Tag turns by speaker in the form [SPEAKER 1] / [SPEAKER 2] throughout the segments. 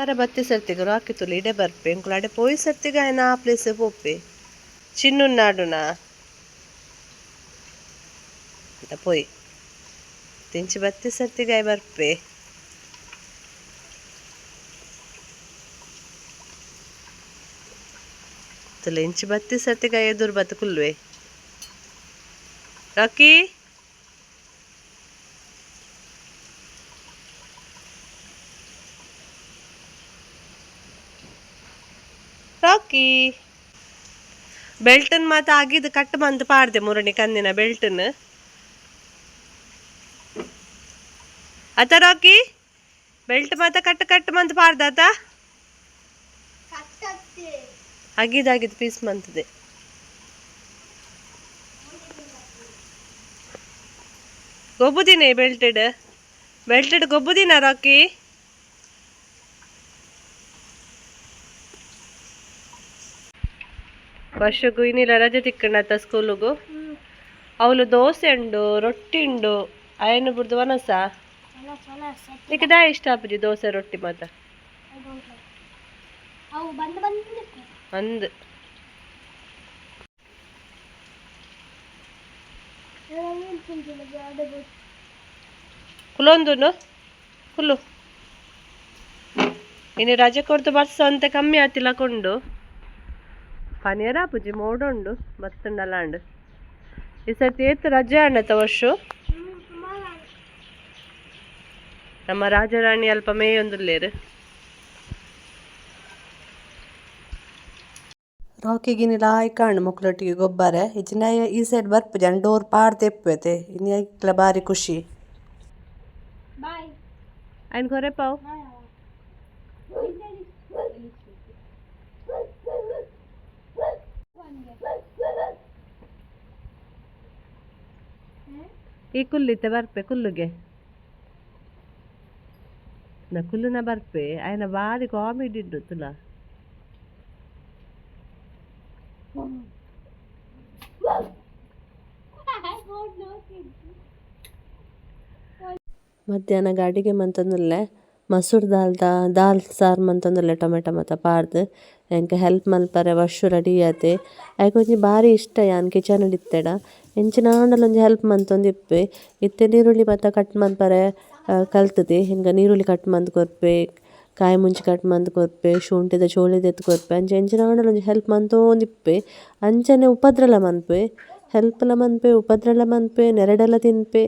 [SPEAKER 1] ಕಾರ ಬತ್ತಿ ಸರ್ತಿಗೆ ರಾಕಿ ತುಲಿ ಇಡೆ ಬರ್ಪೆ ಇಂಕುಲು ಅಡೆ ಪೋಯಿ ಸರ್ತಿಗೆ ಆಯ್ನ ಆ ಪ್ಲೇಸ್ ಪೋಪೆ ಚಿನ್ನುನ್ನಾಡುನ ಅಂತ ಪೋಯಿ ತಿಂಚಿ ಬತ್ತಿ ಸರ್ತಿಗೆ ಆಯ್ ಬರ್ಪೆ ತುಲೆ ಇಂಚಿ ಬತ್ತಿ ಸರ್ತಿಗೆ ಆಯ್ ಎದುರು ಬತ್ತು ಕುಲ್ವೆ ರಾಕಿ. ಬೆಲ್ಟನ್ ಮಾತ ಆಗಿದ್ದು ಕಟ್ ಮಂತ್ ಪಾಡ್ದೆ ಮುರಣಿ ಕಂದಿನ ಬೆಲ್ಟನ್. ಅತ ರಾಕಿ, ಬೆಲ್ಟ್ ಮಾತ ಕಟ್ ಕಟ್ ಮಂತ್ ಪಾಡ್ದಾತ ಆಗಿದಾಗಿದ್ದು ಪೀಸ್ ಮಂತದೆ ಗೊಬ್ಬುದಿನ ಬೆಲ್ಟೆಡ್? ಬೆಲ್ಟೆಡ್ ಗೊಬ್ಬುದಿನ ರಾಕಿ? ವರ್ಷಕ್ಕೂ ಇನ್ನಿಲ್ಲ, ರಜೆ ತಿಕ್ಕಂಡತ್ತ ಸ್ಕೂಲಿಗೂ ಅವಳು ದೋಸೆ ಉಂಡು ರೊಟ್ಟಿ ಉಂಡು ಅಯ್ಯನ ಬುಡ್ದು ವನಸ? ನಿಕ್ಕೆ ದಾ ಇಷ್ಟ ಅಪ್ಪಜಿ ದೋಸೆ, ರೊಟ್ಟಿ ಮಾತ
[SPEAKER 2] ಅವು ಬಂದು ಬಂದು
[SPEAKER 1] ಅಂದ್ ಕುಲೊಂದುನು ಕುಲ್ಲು. ಇನ್ನು ರಜೆ ಕೊಡ್ತು ಬರ್ಸ ಅಂತ ಕಮ್ಮಿ ಆತಿಲ್ಲ, ಕೊಂಡು. ಪನಿಯರ ಪೂಜಿ ಮೋಡುಂಡು ಮತ್ತುಂಡಲಾಂಡ್ ಈ ಸರ್ತಿ ಏತ್ ರಜೆ ವರ್ಷ ನಮ್ಮ ರಾಜರಾಣಿ ಅಲ್ಪ ಮೇಯೊಂದುಲ್ಲೇರು ರಾಕಿಗಿನಿ ಲಾಯ್ ಕಾಣ್ ಮಕ್ಳೊಟ್ಟಿಗೆ ಗೊಬ್ಬರ ಇಚ್ಚಿನ ಈ ಸೈಡ್ ಬರ್ಪು ಜನ ಡೋರ್ ಪಾಡ್ ತೆಪ್ಪೈತೆ ಇನ್ನು ಬಾರಿ ಖುಷಿ
[SPEAKER 2] ಬಾಯ್
[SPEAKER 1] ಆಯ್ನ ಕೊರೆ ಪಾವ್ ಈ ಕುಲ್ಲಿತ್ತೆ ಬರ್ಪೆ, ಕುಲ್ಲುಗೆ. ನ ಕುಲ್ಲುನ ಬರ್ಪೆ, ಆಯ್ನ ಬಾರಿ ಕಾಮಿಡಿ ಇಡ್ಡು ತುಲ ಮಧ್ಯಾಹ್ನ ಗಾಡಿಗೆ ಮಂತಂದುಲ್ಲೆ ಮಸೂರ್ ದಾಲ್ದ ದಾಲ್ ಸಾರು ಮಂತೊಂದುಲ್ಲೆ ಟೊಮೆಟೊ ಮತ್ತು ಪಾರ್ದ್ ಎಂಕ ಹೆಲ್ಪ್ ಮಲ್ಪರೆ, ವರ್ಷು ರೆಡಿ ಆತೆ. ಐಕ್ ಬಾರಿ ಇಷ್ಟ ಯಾನ್ ಕಿಚನ್ ಇತ್ತೆಡ. ಎಂಚಿನಾಂಡಲ ಒಂಜಿ ಹೆಲ್ಪ್ ಮಂತೊಂದಿಪ್ಪೆ ಇತ್ತೆ ನೀರುಳ್ಳಿ ಮತ್ತು ಕಟ್ ಮನ್ಪರೆ ಕಲ್ತದೆ. ಹಿಂಗ ನೀರುಳ್ಳಿ ಕಟ್ ಮಂತ್ ಕೊರ್ಪೆ, ಕಾಯಿ ಮುಂಚಿ ಕಟ್ ಮಂತ್ ಕೊರ್ಪೆ, ಶುಂಠಿದ ಚೋಳಿದ ಎತ್ತು ಕೊರ್ಪೆ. ಅಂಚ ಎಂಚಿನಾಂಡಲ ಒಂಜಿ ಹೆಲ್ಪ್ ಮಂತೊಂದಿಪ್ಪೆ ಅಂಚನೆ ಉಪದ್ರಲ ಮನ್ಪೆ ಹೆಲ್ಪ್ಲ ಮನ್ಪೆ ಉಪದ್ರಲ ಮನ್ಪೆ ನೆರಡೆಲ ತಿನ್ಪೆ.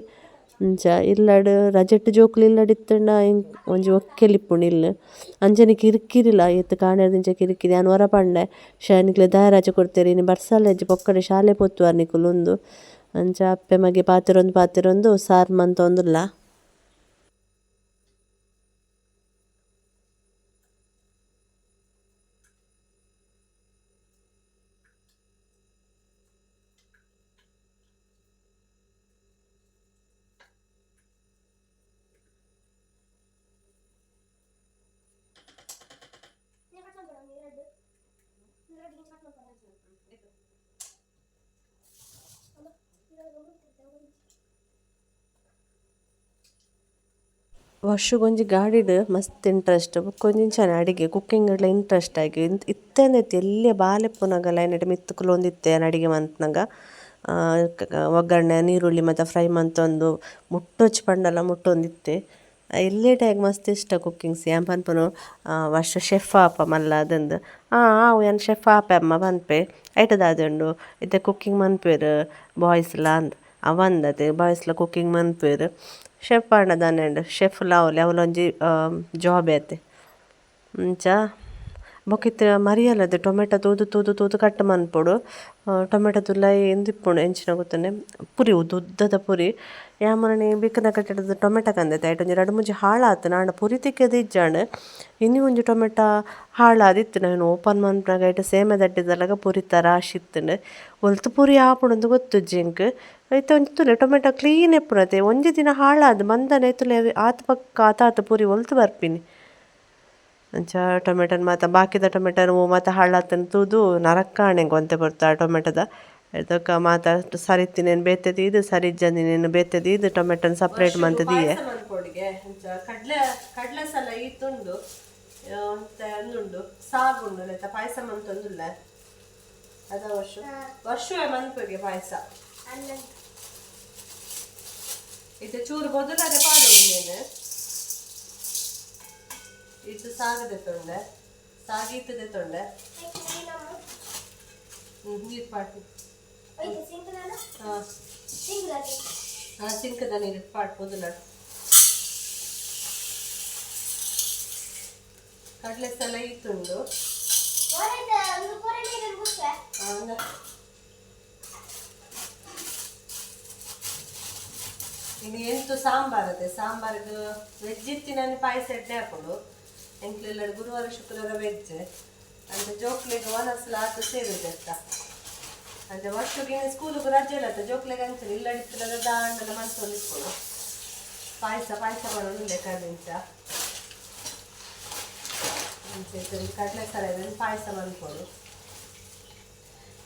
[SPEAKER 1] ಅಂಚ ಇಲ್ಲಡ್ ರಜೆಟ್ ಜೋಕುಲು ಇಲ್ಲಡ್ ಇತ್ತಂಡ ಒಂಜಿ ಒಕ್ಕೆಲಿಪ್ಪುಂಡು ಇಲ್ಲ್. ಅಂಚನೆ ಕಿರಿಕಿರಿಲ ಕಾಣೆದ ಇಂಚ ಕಿರಿಕಿರಿ. ಅನ್ ಹೊರ ಪಂಡೆ ಶನಿಕ್ಲೆ ದಾಯ ರಜೆ ಕೊಡ್ತೇರಿ. ಇನ್ನು ಬರ್ಸಲ ಹೆಜ್ಜೆ, ಪೊಕ್ಕಡೆ ಶಾಲೆ ಪೊತ್ತುವಾರ್ ನಿಕುಲು ಉಂದು ಅಂಚ ಅಪ್ಪೆ ಮಗೆ ಪಾತೆರೊಂದು ಪಾತೆರೊಂದು ಸಾರ್ ಮಂತೊಂದುಲ್ಲ ವರ್ಷಗೊಂಜಿ ಗಾಡಿಡ್ ಮಸ್ತ್ ಇಂಟ್ರೆಸ್ಟ್ ಬೊಕ್ಕೊಂಜಿಂಚನೆ ಅಡಿಗೆ ಕುಕ್ಕಿಂಗ್ಡ್ಲ ಇಂಟ್ರೆಸ್ಟ್ ಆಗಿ ಇತ್ತೇನೆ ಎಲ್ಯ ಬಾಲೆಪ್ಪುನಗಲ ಐನೆಟ್ ಮಿತ್ತ್ ಕುಲೊಂದಿತ್ತೆ ಅಡಿಗೆ ಮಂತ್ನಾಗ ಒಗ್ಗರಣೆ, ನೀರುಳ್ಳಿ ಮತ್ತು ಫ್ರೈ ಮಂತೊಂದು ಮುಟ್ಟೊಚ್ಚಿ ಪಂಡಲ ಮುಟ್ಟೊಂದಿತ್ತೆ ಎಲ್ಲೇಟಾಗ್ ಮಸ್ತ್ ಇಷ್ಟ ಕುಕ್ಕಿಂಗ್ಸ್ ಯಾನ್ ಪನ್ಪುನು ವರ್ಷ ಶೆಫ್ ಆಪ ಮಲ್ಲ ಅದಂದು. ಆ ಆವು ಯಾನ್ ಶೆಫ್ ಆಪೆ ಅಮ್ಮ ಪನ್ಪೆ ಐಟದ ಆದುಂಡು ಇತ್ತೆ ಕುಕ್ಕಿಂಗ್ ಮನ್ಪುವೆರ್ ಬಾಯ್ಸ್ಲ ಅಂದ್. ಅವಂದತೆ ಬಾಯ್ಸ್ಲ ಕುಕ್ಕಿಂಗ್ ಮನ್ಪುವೆರ್ ಶೆಫ್ ಆಂಡ ದಾನೆಂಡ್ ಶೆಫ್ಲ ಅವಲೆ ಅವಲೊಂಜಿ ಜಾಬ್ ಏತೆ ಅಂಚ ಬೊಕಿತ್ ಮರಿಯಲದೆ ಟೊಮೆಟೊ ತೂದು ತೂದು ತೂದು ಕಟ್ ಮನ್ಪೊಡು ಟೊಮೆಟೊ ತುಲೈ ಎಂದಿಪ್ಪುಂಡು ಎಂಚಿನ ಗೊತ್ತುಂಡೆ ಪುರಿ, ಉದ್ದು ಉದ್ದದ ಪುರಿ. ಯಾಮರಣಿ ಬಿಕ್ಕನ ಕಟ್ಟಡದ ಟೊಮೆಟೊ ಕಂದೈತೆ ಐಟ್ ಒಂಜಿ ರಡ್ಡ್ ಮುಂಜಿ ಹಾಳಾತು. ನಾಂಡ ಪುರಿ ತಿಕ್ಕದ ಇಜ್ಜಾಂಡ್ ಇನ್ನಿ ಒಂಜಿ ಟೊಮೆಟೊ ಹಾಳಾದಿತ್ತು. ನಾನು ಓಪನ್ ಮನ್ಪಾಗ ಐಟ್ ಸೇಮೆ ದಟ್ಟಿದಲಗ ಪುರಿ ತರ ಇತ್ತುಂಡು ಒಲ್ತು ಪುರಿ ಆಪುಂಡು ಗೊತ್ತು ಜಿಂಕ್. ಐತ ಒಂಜಿ ತುಲೆ, ಟೊಮೆಟೊ ಕ್ಲೀನ್ ಎಪ್ಪುನತೆ ಒಂಜಿ ದಿನ ಹಾಳಾದ್, ಮಂದನೆ ತುಲೆ ಆತ ಪಕ್ಕ ಆತಾತ್ ಪುರಿ ಒಲ್ತು ಬರ್ಪಿನಿ. ಅಂಚ ಟೊಮೆಟೊನ್ ಮಾತ ಬಾಕಿದ ಟೊಮೆಟೊನ್ ಮಾತ ಹಳ್ಳತ್ತನ ತೂದು ನರಕ್ಕಾಣೆಗೆ ಒಂತೆ ಬರ್ತಾ ಟೊಮೆಟೊದ. ಇದಕ್ಕ ಮಾತ ಸರಿತಿನೇನು ಬೇತೆದಿ ಇದು ಸರಿಜ್ಜಂದಿನೇನು ಬೇತೆದಿ ಇದು ಟೊಮೆಟೊನ್ ಸಪ್ರೇಟ್ ಮಂತದಿಯೆ ಕಡ್ಲೆ ಕಡಲೆ ಸಲ ಈತುಂಡು ಅಂದುಂಡು ಸಾಗುಂಡು ಆಯ್ತಾ ಪಾಯಸ ಮಂತೊಂದುಲ್ಲ? ಅದ ವರ್ಷ? ವರ್ಷವೇ ಮನ್ಪಗೆ ಪಾಯಸ. ಇದು ಚೂರು ಬದಲಾದ ಪಾಡು ನೀನು ಇದು ಸಾಗದೆ ತೊಂಡೆ ಸಾಗಿತದೆ ತೊಂಡೆ. ನೀರು ಪಾಟು ಹಾಂ. ಸಿಂಕದ ನೀರು ಪಾಡ್ಬೋದು ನಾನು. ಕಡಲೆ ಸಲ ಇತ್ತುಂಡು. ಇನ್ನು ಎಂಟು ಸಾಂಬಾರ್ ಅದೇ. ಸಾಂಬಾರ್ದು ವೆಜ್ ಇತ್ತಿ ನಾನು ಪಾಯಸ ಎಡ್ಡೆ ಹಾಕೊಂಡು. ಎಂಕ್ಲೆಲ್ಲ ಗುರುವಾರ, ಶುಕ್ರವಾರ ವೆಜ್ ಅಂದ್ರೆ ಜೋಕ್ಲೆಗೆ ಒನಸ್ಲ ಆತು ಸೇರುದು ಅಂತ. ಅಂದ್ರೆ ವರ್ಷಕ್ಕೆ ಸ್ಕೂಲಿಗೆ ರಜೆ ಇಲ್ಲ ಅಂತ ಜೋಕ್ಲೆಗೆ ಅಂತ ಇಲ್ಲ ಇಟ್ಟಿಲ್ಲ ದಾಂಡೆಲ್ಲ ಮನ್ಸಲ್ಲಿ ಇಟ್ಕೊಂಡು ಪಾಯಸ ಪಾಯಸ ಮಾಡೋದು ಬೇಕಾದಿಂಚ ಕಡಲೆ ಸರ ಪಾಯಸ ಮಾಡ್ಕೊಂಡು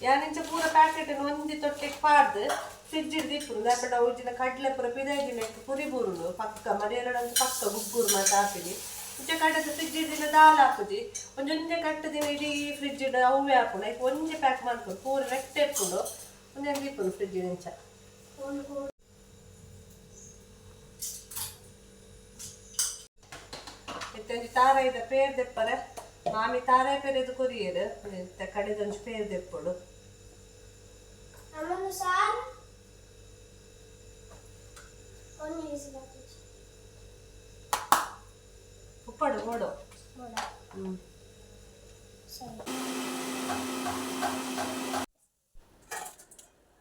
[SPEAKER 1] ಯಾನಿಂಚ ಪೂರ ಪ್ಯಾಕೆಟ್ ಒಂದಿ ತೊಟ್ಟೆಗೆ ಪಾಡ್ದು ಫ್ರಿಡ್ಜ್ ಇಡ್ದಿಪ್ಪು ಲೇಪಡ ಉಜ್ಜಿನ ಕಡ್ಲೆ ಪೂರ ಪಿದಾಯ್ದಿನ ಪುರಿ ಬೂರುಡು ಪಕ್ಕ ಮರಿಯಲ್ಲಂತ ಪಕ್ಕ ಗುಗ್ಗೂರು ಮಾತ ಇಂಚ ಕಟ್ಟದ ಫ್ರಿಡ್ಜ್ ದಿನ ದಾಲ್ ಹಾಕುದಿ. ಕಟ್ಟ ದಿನ ಇಡೀ ಫ್ರಿಡ್ಜ್ ಅವೇ ಹಾಕೊಂಡು ಲೈಕ್ ಒಂದೇ ಪ್ಯಾಕ್ ಮಾಡ್ಕೊಂಡು ಪೂರ ರೆಟ್ಟೆ ಇಟ್ಕೊಂಡು ಒಂದೇ ದಿಪ್ಪು ಫ್ರಿಡ್ಜ್ ಇಂಚ ಇತ್ತೊಂದು ತಾರ ಇದ, ಪೇರ್ ದೆಪ್ಪರೆ ಮಾಮಿ ತಾರಾಯ ಪೇರೆದು ಕೊರಿಯರು. ಕಡೆದೊಂದು ಪೇರ್
[SPEAKER 2] ನಮ್ಮದು ಸಾರು ಒಂದು ಬಿಸಿ
[SPEAKER 1] ಉಪ್ಪಡು ಕೊಡು.
[SPEAKER 2] ಒಂದು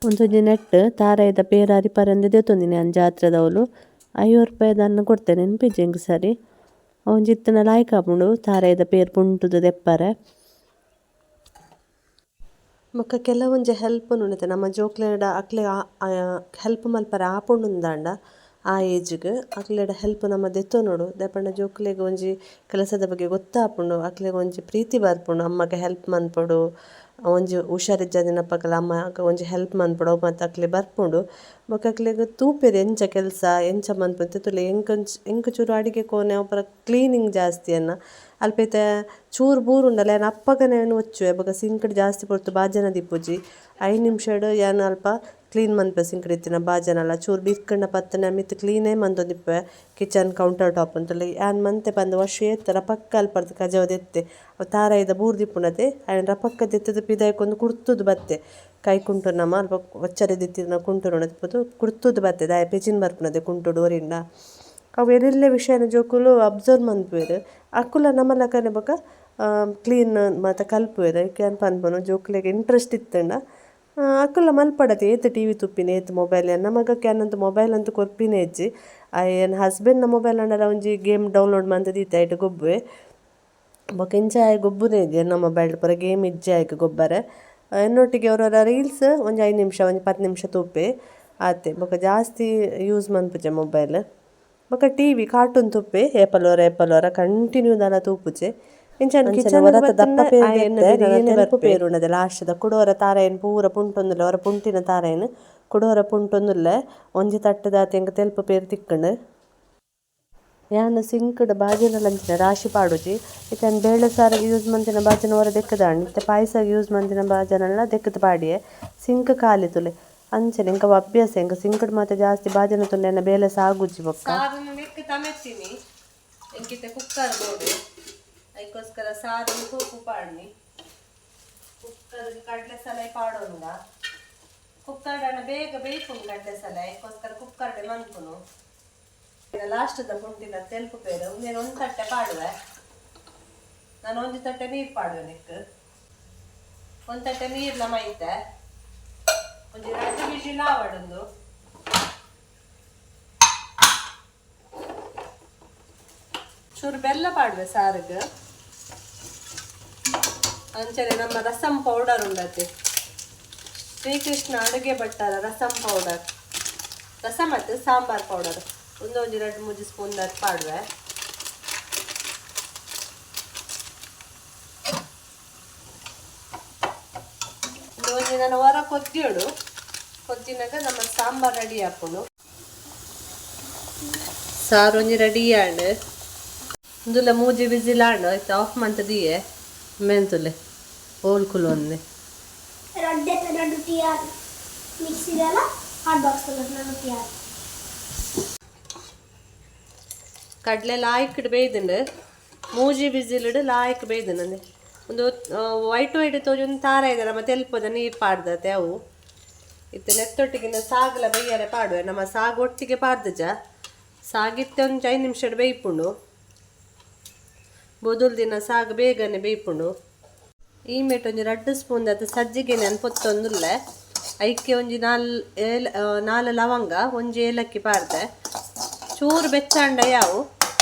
[SPEAKER 1] ಒಂದೊಂದು ನೆಟ್ ತಾರಾಯ್ದ ಪೇರಾರಿ ಪರಂದೆ ದೇತೊಂದಿನಿ ನಾನು ಜಾತ್ರೆದವಳು ಐವತ್ತು ರೂಪಾಯಿದ ಅನ್ನ ಕೊಡ್ತೇನೆ ನೆನ್ಪಿಜ್ಜಿ ಹೆಂಗೆ ಸರಿ. ಅವನ ಜಿತ್ತನ ಲಾಯ್ಕ ಹಾಕೊಂಡು ತಾರಾಯ್ದ ಪೇರ್ ಪುಂಟುದು ದೆಪ್ಪರೆ. ಮೊಕ್ಕ ಕೆಲವೊಂಜಿ ಹೆಲ್ಪ್ ನುಣಿತೆ ನಮ್ಮ ಜೋಕ್ಲೆಡ ಅಕ್ಲೆ ಹೆಲ್ಪ್ ಮಲ್ಪರ ಆಪುಂಡುಂದಾಂಡ ಆ ಏಜ್ಗೆ ಅಕ್ಲೆಡ ಹೆಲ್ಪ್ ನಮ್ಮ ದೆತ್ತೋ ನೋಡು. ದಪ್ಪಣ್ಣ ಜೋಕ್ಲೆಗೆ ಒಂಜಿ ಕೆಲಸದ ಬಗ್ಗೆ ಗೊತ್ತಾಪುಂಡು. ಅಕ್ಲೆಗ್ ಒಂಜಿ ಪ್ರೀತಿ ಬರ್ಪುಂಡು. ಅಮ್ಮಗೆ ಹೆಲ್ಪ್ ಮನ್ಪೊಡು ಒಂಜಿ ಹುಷಾರಿಜ್ಜ ದಿನಪ್ಪಗಲ ಒಂಜಿ ಹೆಲ್ಪ್ ಮನ್ಪೊಡು ಅವು ಮಾತ ಅಕ್ಲೆ ಬರ್ಪುಂಡು. ಬೊಕ ಅಕ್ಲೆಗ್ ತೂಪೆರ್ ಎಂಚ ಕೆಲಸ, ಎಂಚ ಮನ್ಪುಂಡು ತುಲೆ ಎಂಕೊಂಚ್ ಎಂಕ್ ಚೂರು ಅಡಿಗೆ ಕೋಣೆ ಒಬ್ಬರ ಕ್ಲೀನಿಂಗ್ ಜಾಸ್ತಿ ಅನ್ನ. ಅಲ್ಪೈತ ಚೂರು ಬೂರುಂಡಲ ಯಾನ್ ಅಪ್ಪಗನೆ ಒಚ್ಚುವೆ. ಬೊಕ ಸಿಂಕಡ್ ಜಾಸ್ತಿ ಪೊರ್ತು ಬಾಜನ ದಿಪ್ಪುಜಿ ಐದು ನಿಮಿಷಡ್ ಯಾನ್ ಅಲ್ಪ ಕ್ಲೀನ್ ಮನ್ಪ ಸಿಂಕಡ್ ಇತ್ತಿನ ಬಾಜನಲ ಚೂರು ಬಿರ್ಕಂಡ ಪತ್ತನೆ, ಮಿತ್ ಕ್ಲೀನೇ ಮಂತೊಂದಿಪ್ಪೆ ಕಿಚನ್ ಕೌಂಟರ್ ಟಾಪ್ ಅಂತಲೆ ಯಾನ್ ಮಂತೆ ಬಂದ ವರ್ಷ ಏತ್ತರ ಪಕ್ಕ ಅಲ್ಪರ್ದು ಕಜವದ ಅವು ತಾರಾಯ್ದ ಬೂರ್ ದಿಪ್ಪುನತೆ ಅಯ್ಯನ್ ಪಕ್ಕದ ಎತ್ತದ ಪಿದಾಯ್ಕೊಂದು ಕುಡ್ತುದು ಬತ್ತೆ. ಕೈ ಕುಂಟು ನಮ್ಮ ಅಲ್ಪ ಒಚ್ಚರೆ ದಿತ್ತಿನ ಕುಂಟು ನೋಡದು ಕುಡ್ತುದು ಬತ್ತೆ. ದಾಯ ಪೆಚಿನ್ ಬರ್ಪುನದೆ ಕುಂಟು ಡೋರಿಂದ ಅವು ಎಲ್ಲೆಲ್ಲ ವಿಷಯನ ಜೋಕುಲು ಅಬ್ಸರ್ವ್ ಮನ್ಪುವೆರ್ ಅಕುಲ ನಮ್ಮ ಲಕನೆ ಬೊಕ ಕ್ಲೀನ್ ಮಾತ ಕಲ್ಪುವೆರ್. ಕ್ಯಾನ್ ಪನ್ಪನು ಜೋಕುಲೆಗ್ ಇಂಟ್ರೆಸ್ಟ್ ಇತ್ತಂಡ. ಅಕುಲ ಮಲ್ಪಡತೆ, ಏತ್ ಟಿ ವಿ ತುಪ್ಪಿನ, ಏತ್ ಮೊಬೈಲ್ ನಮಗಕ್ಕೆ ಅನ್ನಂತ ಮೊಬೈಲ್ ಅಂತೂ ಕೊರ್ಪಿನೇ ಇಜ್ಜಿ. ಏನು ಹಸ್ಬೆಂಡ್ನ ಮೊಬೈಲ್ ಅಂಡಲ ಒಂಜಿ ಗೇಮ್ ಡೌನ್ಲೋಡ್ ಮಂತ್ ದೀತ ಐಟ್ ಗೊಬ್ಬೆ. ಬೊಕ ಇಂಚ ಆಯ್ ಗೊಬ್ಬುನೇ ಇದೆ ನಮ್ಮ ಮೊಬೈಲ್ ಪೂರ ಗೇಮ್ ಇಜ್ಜೆ ಆಯ್ಕೆ ಗೊಬ್ಬರ. ಎನ್ನೊಟ್ಟಿಗೆ ಅವರವರ ರೀಲ್ಸ್ ಒಂಜಿ ಐದು ನಿಮಿಷ, ಒಂಜಿ ಪತ್ತು ನಿಮಿಷ ತುಪ್ಪೆ ಆತೆ. ಬೊಕ ಜಾಸ್ತಿ ಯೂಸ್ ಮನ್ಪುಜೆ ಮೊಬೈಲ್ ಬೊಕ ಟಿ ವಿ ಕಾರ್ಟೂನ್ ತುಪ್ಪೆ ಏಪಲ್ ವರ ಏಪಲ್ ಕಂಟಿನ್ಯೂ ದಾಲ ತೂಪುಜೆ ದಪ್ಪ ನೆನಪು ಪೇರುಂಡದೆ ಲಾಸ್ಟ್ದ ಕುಡೋರ ತಾರಾಯನ್ ಪೂರ ಪುಂಟೊಂದುಲ್ಲ ಅವರ ಪುಂಟಿನ ತಾರಾಯನ್. ಕುಡೋರ ಪುಂಟೊಂದುಲ್ಲ ಒಂಜಿ ತಟ್ಟದ ಎಂಕ ತೆಲ್ಪ ಪೇರು ತಿಕ್ಕಂಡು ಯಾನ್ ಸಿಂಕ್ಡ್ ಬಾಜಿನ ಲಂಚಿನ ರಾಶಿ ಪಾಡುಜಿ. ಇತನ್ ಬೇಳೆ ಸಾರ ಯೂಸ್ ಮಂತಿನ ಬಾಜಿನ ಹೊರ ದೆಕ್ಕದಾಂಡ್ ಇತ್ತೆ ಪಾಯಸ ಯೂಸ್ ಮಂತಿನ ಬಾಜನಲ್ಲ ದೆಕ್ಕದ ಪಾಡಿಯೆ. ಸಿಂಕ್ ಖಾಲಿ ತುಲೆ. ಅಂಚನೆ ಎಂಕ ಅಭ್ಯಾಸ ಎಂಕ ಸಿಂಕ್ಡ್ ಮಾತ ಜಾಸ್ತಿ ಬಾಜಿನ ತುಂಡೆ ಬೇಳೆ ಸಾಗುಜಿ ಬೊಕ್ಕ. ಕುಕ್ಕರ್ ಅದಕ್ಕೋಸ್ಕರ ಸಾರು ಉಪ್ಪು ಪಾಡ್ನಿ ಕುಕ್ಕರ್ ಕಡಲೆ ಸಲ ಪಾಡೋಂಗ ಕುಕ್ಕರ್ ಅನ್ನ ಬೇಗ ಬೇಯ್ಪುಂಡು ಕಡಲೆ ಸಲ ಅದಕ್ಕೋಸ್ಕರ ಕುಕ್ಕರ್ಡೆ ಮನ್ಪುನು ಲಾಸ್ಟದ ಪುಂಟಿನ ತೆಲುಪು ಬೇರೆ ಒಂದೇನು ಒಂದು ತಟ್ಟೆ ಪಾಡುವೆ. ನಾನು ಒಂದು ತಟ್ಟೆ ನೀರು ಪಾಡುವೆ ನಿಕ್ ಒಂದು ತಟ್ಟೆ ನೀರ್ಲ ಮೈತೆ. ಒಂದು ರಸ ಬಿಸಿ ಲಾವಡೊಂದು. ಚೂರು ಬೆಲ್ಲ ಪಾಡುವೆ ಸಾರಿಗೆ. ಅಂಚನೆ ನಮ್ಮ ರಸಂ ಪೌಡರ್ ಉಂಡತೆ. ಶ್ರೀಕೃಷ್ಣ ಅಡುಗೆ ಬಟ್ಟಲ ರಸಂ ಪೌಡರ್ ರಸ ಮತ್ತು ಸಾಂಬಾರ್ ಪೌಡರ್ ಒಂದು ಒಂದು ಎರಡು ಮೂರು ಸ್ಪೂನ್ ಅದು ಪಾಡುವೆ. ಒಂದು ಒಂದು ನಾನು ಹೊರ ಕೊತ್ತಿಡು ಕೊತ್ತಿನಾಗ ನಮ್ಮ ಸಾಂಬಾರ್ ರೆಡಿ ಹಾಕೊಂಡು ಸಾರು ಒಂಜಿ ರೆಡಿ ಆಂಡ್ ಇಂದುಲ ಮೂಜಿ ಬಿಸಿಲಾಂಡು ಆಯ್ತು? ಆಫ್ ಮಂತದಿಯೇ? ಮೆಂತುಲೆ. ಓಲ್ಕುಲು ಒಂದೆ
[SPEAKER 2] రెండు రెండు తీయాలి మిక్సీ గల హాట్ బాక్స్ రెండు తీయాలి
[SPEAKER 1] ಕಡಲೆ ಲಾಯ್ಕ್ ಬೇಯ್ದುಂಡು ಮೂಜಿ ಬಿಸಿಲಿಡು ಲಾಯ್ಕ್ ಬೇಯ್ದುಂಡು ಒಂದು ವೈಟ್ ವೈಟ್ ತೋಜೊಂದು ತಾರ ಇದೆ ನಮ್ಮ ತೆಲ್ಪದ ನೀರು ಪಾಡ್ದತೆ ಅವು ಇತ್ತು ನೆತ್ತೊಟ್ಟಿಗಿನ ಸಾಗಲ ಬೈಯರೆ ಪಾಡುವೆ ನಮ್ಮ ಸಾಗು ಒಟ್ಟಿಗೆ ಪಾಡ್ದಜ ಸಾಗಿತ್ತೆ ಒಂದು ಐದು ನಿಮಿಷ ಬೇಯ್ಪುಂಡು ಬೊದುಲ್ ದಿನ ಸಾಗು ಬೇಗನೆ ಬೇಯ್ಪುಂಡು ಈ ಮೇಟ್ ಒಂಜಿ ರಡ್ಡು ಸ್ಪೂನ್ ಅದು ಸಜ್ಜಿಗೆ ನೆನ್ ಪೊತ್ತೊಂದುಲ್ಲೆ ಐಕ್ಕೆ ಒಂಜಿ ನಾಲ್ ಏಲ ನಾಲ್ ಲವಂಗ, ಒಂಜಿ ಏಲಕ್ಕಿ ಪಾಡ್ದೆ. ಚೂರು ಬೆಚ್ಚಾಂಡ ಯಾವು.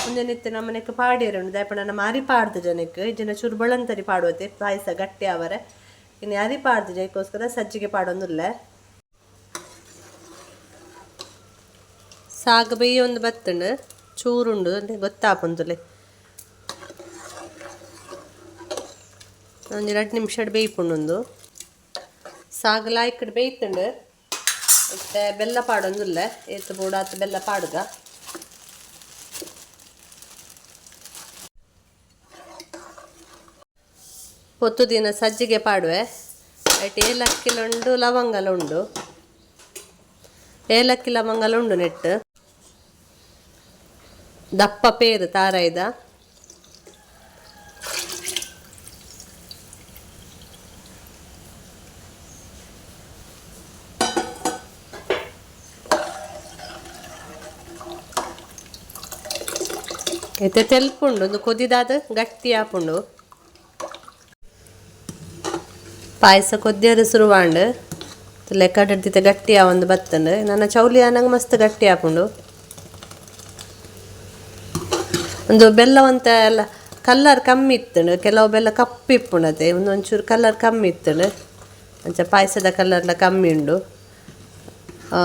[SPEAKER 1] ಒಂದೇ ನಿತ್ಯ ನಮ್ಮನೆಕ್ ಪಾಡಿರಣ್ಣು ದಯಪಡ ನಮ್ಮ ಅರಿ ಪಾಡ್ದು ಜನಕ್ಕೆ. ಜನ ಚೂರು ಬಳಂತರಿ ಪಾಡುವತ್ತೆ. ಪಾಯಸ ಗಟ್ಟಿ ಅವರೆ. ಇನ್ನು ಅರಿ ಪಾಡ್ದು ಜನಕ್ಕೋಸ್ಕರ ಸಜ್ಜಿಗೆ ಪಾಡೊಂದುಲ್ಲೆ. ಸಾಗ ಬೇಯೊಂದು ಬತ್ತಣ್ಣು ಚೂರುಂಡು. ಅಂದ್ರೆ ಒಂದು ಎರಡು ನಿಮಿಷ ಬೇಯ್ಪುಂಡು ಸಾಗಲ ಇಕ್ಕಡೆ ಬೇಯ್ತುಂಡು, ಮತ್ತೆ ಬೆಲ್ಲ ಪಾಡೊಂದುಲ್ಲ ಏತು ಬೋಡ ಆತು ಬೆಲ್ಲ ಪಾಡುಗ. ಹೊತ್ತು ದಿನ ಸಜ್ಜಿಗೆ ಪಾಡುವೆ. ಐಟ್ ಏಲಕ್ಕಿಲುಂಡು ಲವಂಗಲ ಉಂಡು ಏಲಕ್ಕಿ ಲವಂಗಲ ಉಂಡು ನೆಟ್ಟು. ದಪ್ಪ ಪೇರು ತಾರಾಯ್ದ అయితే ತೆಲ್ಪುಂಡು ಒಂದು ಕೊದಿದಾದ ಗಟ್ಟಿ ಆಪುಂಡು ಪಾಯಸ ಕೊದ್ದಿಯರು ಸುರುವಾಂಡು ಲೆಕ್ಕ ಹಿಡ್ದಿತ್ತೆ ಗಟ್ಟಿ ಆ ಒಂದು ಬತ್ತಂಡು ನನ್ನ ಚೌಲಿ ಆನಂಗೆ ಮಸ್ತ್ ಗಟ್ಟಿ ಆಪುಂಡು ಒಂದು ಬೆಲ್ಲವಂತ ಎಲ್ಲ ಕಲ್ಲರ್ ಕಮ್ಮಿ ಇತ್ತಂಡು ಕೆಲವು ಬೆಲ್ಲ ಕಪ್ಪಿಪ್ಪುಂಡತೆ ಒಂದು ಒಂಚೂರು ಕಲ್ಲರ್ ಕಮ್ಮಿ ಇತ್ತಂಡು ಅಂಚ ಪಾಯಸದ ಕಲ್ಲರ್ಲ ಕಮ್ಮಿ ಉಂಡು ಆ,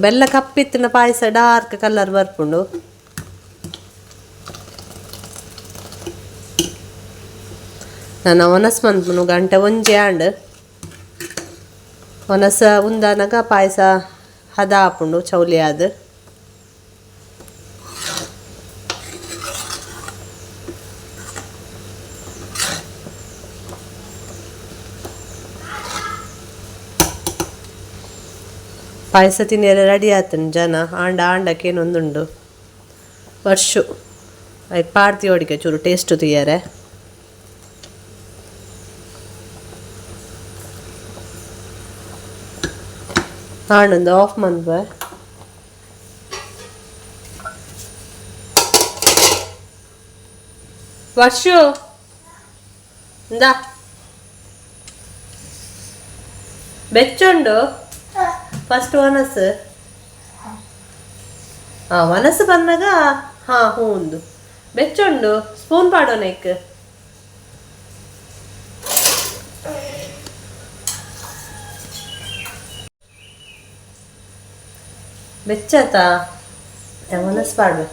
[SPEAKER 1] ಬೆಲ್ಲ ಕಪ್ಪಿತ್ತಿನ ಪಾಯಸ ಡಾರ್ಕ್ ಕಲ್ಲರ್ ಬರ್ಪುಂಡು ನನ್ನ ಒನಸ್ ಮನ್ಪುನು ಗಂಟ ಒಂಜಿ ಆಂಡ್ ಒನಸ ಉಂದಾನಗ ಪಾಯಸ ಹದ ಆಪುಂಡು ಚೌಲಿ ಆದ್. ಪಾಯಸ ತಿನ್ನೆಲ್ಲ ರೆಡಿ ಆತನು ಜನ, ಆಂಡ ಆಂಡಕ್ಕೇನೊಂದುಂಡು ವರ್ಷು ಐ ಪಾಡ್ತಿ ಒಡಿಗೆ ಚೂರು ಟೇಸ್ಟ್ ತಿಯ್ಯಾರೆ. ಆನಂದ್ ಆಫ್ ಮಂದ್ವ ವರ್ಷು, ಇಂದ. ಬೆಚ್ಚುಂಡು. ಫಸ್ಟ್ ವನಸ್. ಆ ವನಸ್ ಬಂದಾಗ, ಹಾ ಹೂ ಒಂದು ಬೆಚ್ಚುಂಡು ಸ್ಪೂನ್ ಪಾಡೋಣ ಬೆಚ್ಚಾತಾ
[SPEAKER 2] ನಸ್ಬಾರ್ದು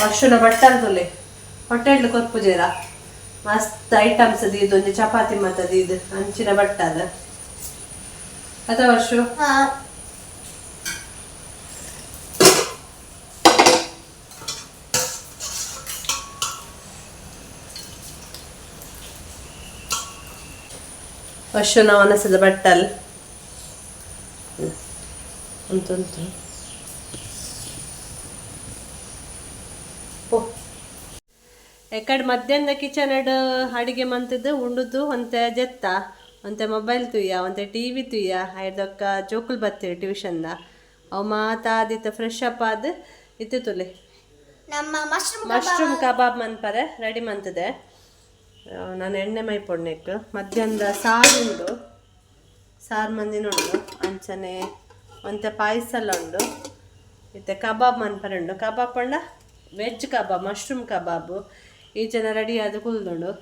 [SPEAKER 2] ವರ್ಷನ
[SPEAKER 1] ಬಟ್ಟಲ್ದಲ್ಲಿ ಹೊಟ್ಟೆ ಹಿಡ್ಲು ಕೊರ್ಪುಜೇರ ಮಸ್ತ್ ಐಟಮ್ಸ್ ಅದು ಇದೊಂದು ಚಪಾತಿ ಮತ್ತದು ಇದು, ಅಂಚಿನ ಬಟ್ಟದ ಅದ. ವರ್ಷ ವರ್ಷ ನಾವು ಅನಸದ ಬಟ್ಟಲ್ ಅಂತಂತ ಎಕಡೆ ಮಧ್ಯಾಹ್ನ ಕಿಚನ್ ಅಡಿಗೆ ಮಂತದ್ದು ಉಂಡುದು ಒಂತೆ ಜೆತ್ತ ಒಂತೆ ಮೊಬೈಲ್ ತುಯ್ಯ ಒಂತೆ ಟಿ ವಿ ತುಯ್ಯ ಐದಕ್ಕ ಜೋಕುಲ್ ಬತ್ತೀರಿ ಟ್ಯೂಷನ್ದ ಅವು ಮಾತಾದಿತ್ತು ಫ್ರೆಶ್ ಅಪ್ ಆದ್ ಇತ್ತು ತುಲೆ.
[SPEAKER 2] ಮಶ್ರೂಮ್
[SPEAKER 1] ಕಬಾಬ್ ಮನ್ಪರೆ ರೆಡಿ ಮಂತದೆ ನಾನು ಎಣ್ಣೆ ಮೈ ಪೊಣ್ಣೆಕ್ ಮಧ್ಯಾಹ್ನದ ಸಾರು ಉಂಡು. ಸಾರು ಮಂದಿನ ಉಂಡು. ಅಂಚನೆ ಒಂತೆ ಪಾಯಸ ಎಲ್ಲ ಉಂಡು. ಮತ್ತೆ ಕಬಾಬ್ ಮನ್ಪರೆ ಉಂಡು. ಕಬಾಬ್ ಪಂಡ? Veg kebab, mushroom kebab. ಜನ ರೆಡಿ ಆದ ಕುಲ್ದುಂಡು.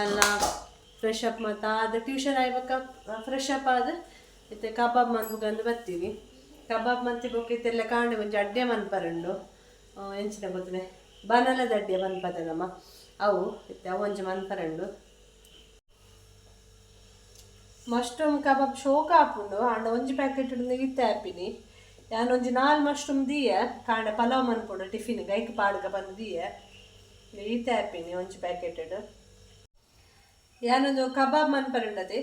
[SPEAKER 1] ಎಲ್ಲ ಫ್ರೆಶ್ ಅಪ್ ಮತ್ತು ಅದು ಟ್ಯೂಷನ್ ಆಯ್ಬೇಕ ಫ್ರೆಶ್ ಅಪ್ ಆದ ಮತ್ತೆ ಕಬಾಬ್ ಮನ್ಪುಗಂದು ಬರ್ತೀವಿ ಕಬಾಬ್ ಮಂತಿ ಬೊಕ್ಕಿತ್ತೆಲ್ಲ ಕಾಂಡೆ ಮುಂಚೆ ಅಡ್ಡೆ ಮನ್ಪರುಂಡು ಎಂಚಿನ ಗೊತ್ತಿದೆ ಬನಲದ ಅಡ್ಡೆ ಮನ್ಪದ ನಮ್ಮ ಅವು ಒಂಜಿ ಮಂತರಂಡು ಮಶ್ರೂಮ್ ಕಬಾಬ್ ಶೋಕ ಆಪುಂಡು ಆಂಡ ಒಂಜಿ ಪ್ಯಾಕೆಟ್ ಇತ್ತೆ ಆಪಿನಿ ಯಾನ್ ಒಂಜಿ ನಾಲ್ ಮಶ್ರೂಮ್ ದೀಯ, ಕಾಂಡ ಪಲಾವ್ ಮನ್ಪುಂಡು, ಟಿಫಿನ್ ಗೈಕ್ ಪಾಡ್ಗ ಬಂದು ದೀಯ. ಇತ್ತೆ ಆಪಿನಿ ಒಂಜಿ ಪ್ಯಾಕೆಟ್ ಯಾನೊಂದು ಕಬಾಬ್ ಮನ್ಪರುಂಡದೆ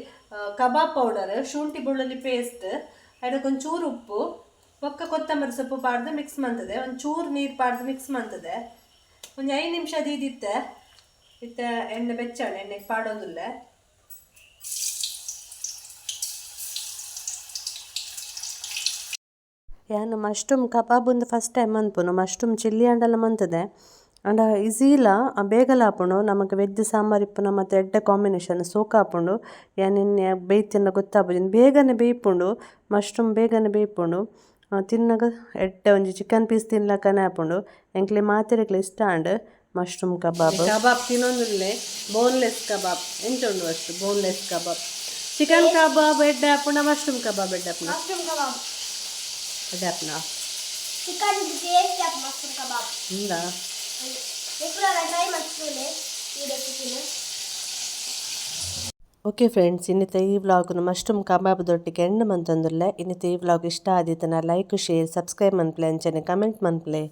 [SPEAKER 1] ಕಬಾಬ್ ಪೌಡರ್, ಶುಂಠಿ ಬೆಳ್ಳುಳ್ಳಿ ಪೇಸ್ಟ್ ಅದಕ್ಕೊಂಚೂರು ಉಪ್ಪು ಒಕ್ಕ ಕೊತ್ತಂಬರಿ ಸೊಪ್ಪು ಪಾಡ್ದು ಮಿಕ್ಸ್ ಮಾಡ್ತದೆ ಒಂಚೂರು ನೀರು ಪಾಡ್ದು ಮಿಕ್ಸ್ ಮಾಡ್ತದೆ. ಒಂದು ಐದು ನಿಮಿಷ ಇದಿತ್ತೆ ಇತ್ತ ಎಣ್ಣೆ ಎಣ್ಣೆ ಪಾಡೋದಿಲ್ಲ. ಯಾನು ಮಶ್ರೂಮ್ ಕಬಾಬ್ ಒಂದು ಫಸ್ಟ್ ಟೈಮ್ ಅನ್ಪುನು ಮಶ್ರೂಮ್ ಚಿಲ್ಲಿ ಅಂಡಲ ಮಂತದೆ ಅಂಡ ಈಸಿಲ ಬೇಗಲ ಆಪುಂಡು ನಮಗೆ ವೆಜ್ ಸಾಂಬಾರ್ ಇಪ್ಪುನ ಮತ್ತು ಎಡ್ಡೆ ಕಾಂಬಿನೇಷನ್ ಸೋಕ ಆಪುಂಡು ಯಾನಿನ್ನೆ ಬೇಯ್ತಿನ ಗೊತ್ತಾಪುಜಿ ಬೇಗನೆ ಬೇಯ್ಪುಂಡು ಮಶ್ರೂಮ್ ಬೇಗನೆ ಬೇಯ್ಪುಂಡು. ತಿನ್ನಗ ಎಡ್ಡೆ ಒಂಜಿ ಚಿಕನ್ ಪೀಸ್ ತಿನ್ಲಕ್ಕನೆ ಆಪುಂಡು ಎಂಕ್ಲೆ ಮಾತೆರೆಕ್ಲೆ ಇಷ್ಟ ಅಂಡ್ ಮಶ್ರೂಮ್ ಕಬಾಬ್ ಕಬಾಬ್ ತಿನ್ನೊಂದುಲ್ಲೆ ಬೋನ್ಲೆಸ್ ಕಬಾಬ್ ಎಂತ ಉಂಡು ಅಷ್ಟು ಬೋನ್ಲೆಸ್ ಕಬಾಬ್ ಚಿಕನ್ ಕಬಾಬ್ ಎಡ್ಡೆ ಆಪುಂಡ ಮಶ್ರೂಮ್ ಕಬಾಬ್ ಎಡ್ಡೆ ಆಪುಂಡ
[SPEAKER 2] ಮಶ್ರೂಮ್ ಕಬಾಬ್
[SPEAKER 1] ಎಡ್ಡೆ ಆಪುಂಡ
[SPEAKER 2] chicken taste of mushroom kebab
[SPEAKER 1] ಹಿಂದ
[SPEAKER 2] ಎప్పుಡೆಲ್ಲ ಟ್ರೈ ಮಾಡ್ತೀನಿ ಈ ರೆಸಿಪಿನ
[SPEAKER 1] ಓಕೆ ಫ್ರೆಂಡ್ಸ್ ಇನ್ನಿತ ಈ ವ್ಲಾಗ್ನು ಮಶ್ರೂಮ್ ಕಬಾಬ್ದೊಟ್ಟಿಗೆ ಎಂಡ್ ಮಂತಂದುಲ್ಲೆ ಇನ್ನಿತ ಈ ವ್ಲಾಗ್ ಇಷ್ಟ ಆದಿತ್ತನ ಲೈಕ್ ಶೇರ್ ಸಬ್ಸ್ಕ್ರೈಬ್ ಮನ್ಪ್ಲೆ ಅಂಚನೆ ಕಮೆಂಟ್ ಮನ್ಪ್ಲೆ